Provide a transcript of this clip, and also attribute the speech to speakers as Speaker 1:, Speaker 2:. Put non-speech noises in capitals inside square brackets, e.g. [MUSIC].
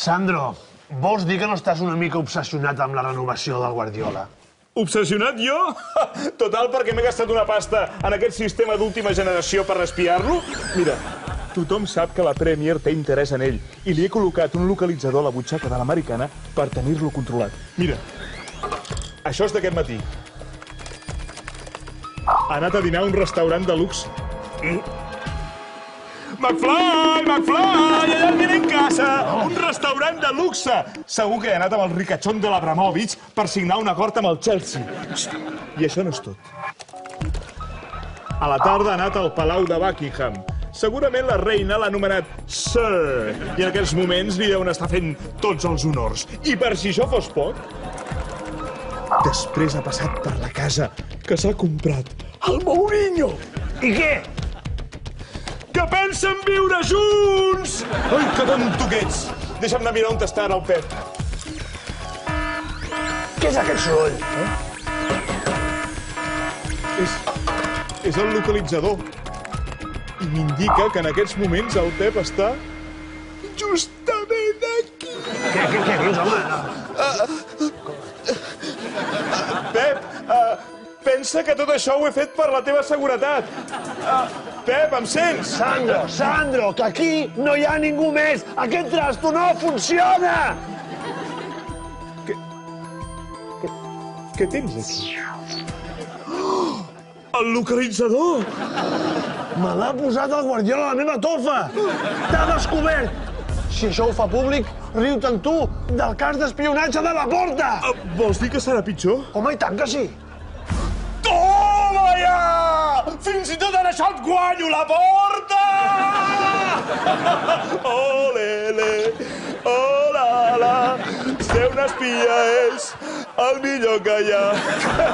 Speaker 1: Sandro, vols dir que no estàs una mica obsessionat amb la renovació del Guardiola?
Speaker 2: Obsessionat jo? [LAUGHS] Total, perquè m'he gastat una pasta en aquest sistema d'última generació per espiar-lo? Mira, tothom sap que la Premier té interès en ell i li he col·locat un localitzador a la butxaca de l'americana per tenir-lo controlat. Mira, això és d'aquest matí. Ha anat a dinar a un restaurant de luxe. McFly, McFly, allà el en casa! Un restaurant de luxe! Segur que he anat amb el ricachón de l'Abramovich per signar un acord amb el Chelsea. I això no és tot. A la tarda ha anat al Palau de Buckingham. Segurament la reina l'ha anomenat Sir, i en aquests moments li deuen estar fent tots els honors. I per si això fos poc, després ha passat per la casa que s'ha comprat el Mourinho.
Speaker 1: I què?
Speaker 2: Que pensen viure junts! Ai, que tonto que ets! Deixa'm anar a mirar on està ara el Pep.
Speaker 1: Què és aquest soroll?
Speaker 2: És, és el localitzador. I m'indica que en aquests moments el Pep està justament aquí.
Speaker 1: Què, què, què dius, home?
Speaker 2: Pep, pensa que tot això ho he fet per la teva seguretat. Uh, Pep, em sents?
Speaker 1: Sandro, Sandro, que aquí no hi ha ningú més. Aquest trasto no funciona!
Speaker 2: Què tens aquí? [GASPS] El localitzador!
Speaker 1: Me l'ha posat el Guardiola a la meva tofa! T'ha descobert! Si això ho fa públic, riu-te'n tu del cas d'espionatge de la porta!
Speaker 2: Uh, vols dir que serà pitjor?
Speaker 1: Home, i tant que sí!
Speaker 2: Fins i tot en això et guanyo la porta! Olele, olala, ser un espia és el millor que hi ha.